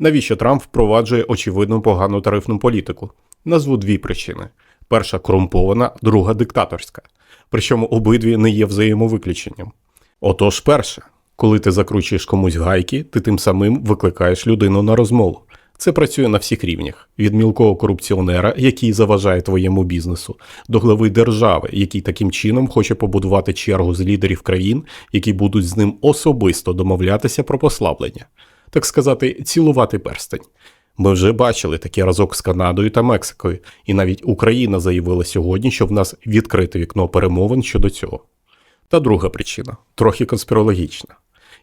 Навіщо Трамп впроваджує очевидно погану тарифну політику? Назву дві причини: перша корумпована, друга диктаторська. Причому обидві не є взаємовиключенням. Отож, перше, коли ти закручуєш комусь гайки, ти тим самим викликаєш людину на розмову. Це працює на всіх рівнях: від мілкого корупціонера, який заважає твоєму бізнесу, до глави держави, який таким чином хоче побудувати чергу з лідерів країн, які будуть з ним особисто домовлятися про послаблення, так сказати, цілувати перстень. Ми вже бачили такий разок з Канадою та Мексикою, і навіть Україна заявила сьогодні, що в нас відкрите вікно перемовин щодо цього. Та друга причина трохи конспірологічна.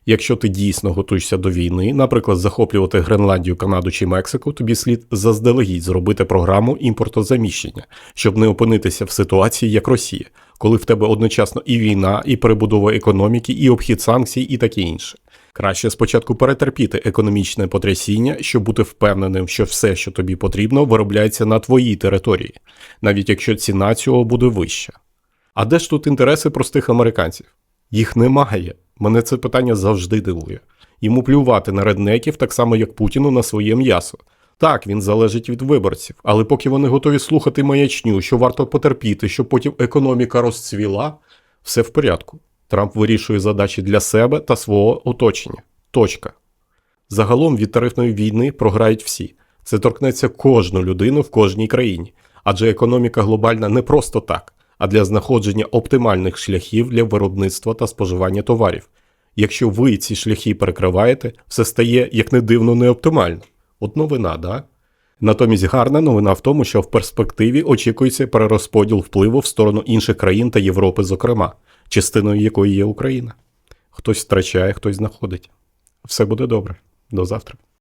Якщо ти дійсно готуєшся до війни, наприклад, захоплювати Гренландію, Канаду чи Мексику, тобі слід заздалегідь зробити програму імпортозаміщення, щоб не опинитися в ситуації, як Росія, коли в тебе одночасно і війна, і перебудова економіки, і обхід санкцій, і таке інше. Краще спочатку перетерпіти економічне потрясіння, щоб бути впевненим, що все, що тобі потрібно, виробляється на твоїй території, навіть якщо ціна цього буде вища. А де ж тут інтереси простих американців? Їх немає. Мене це питання завжди дивує. Йому плювати на реднеків так само, як Путіну на своє м'ясо. Так, він залежить від виборців, але поки вони готові слухати маячню, що варто потерпіти, щоб потім економіка розцвіла, все в порядку. Трамп вирішує задачі для себе та свого оточення. Точка. Загалом від тарифної війни програють всі. Це торкнеться кожну людину в кожній країні, адже економіка глобальна не просто так, а для знаходження оптимальних шляхів для виробництва та споживання товарів. Якщо ви ці шляхи перекриваєте, все стає, як не дивно, неоптимально. От новина, да? Натомість гарна новина в тому, що в перспективі очікується перерозподіл впливу в сторону інших країн та Європи, зокрема, частиною якої є Україна. Хтось втрачає, хтось знаходить. Все буде добре. До завтра.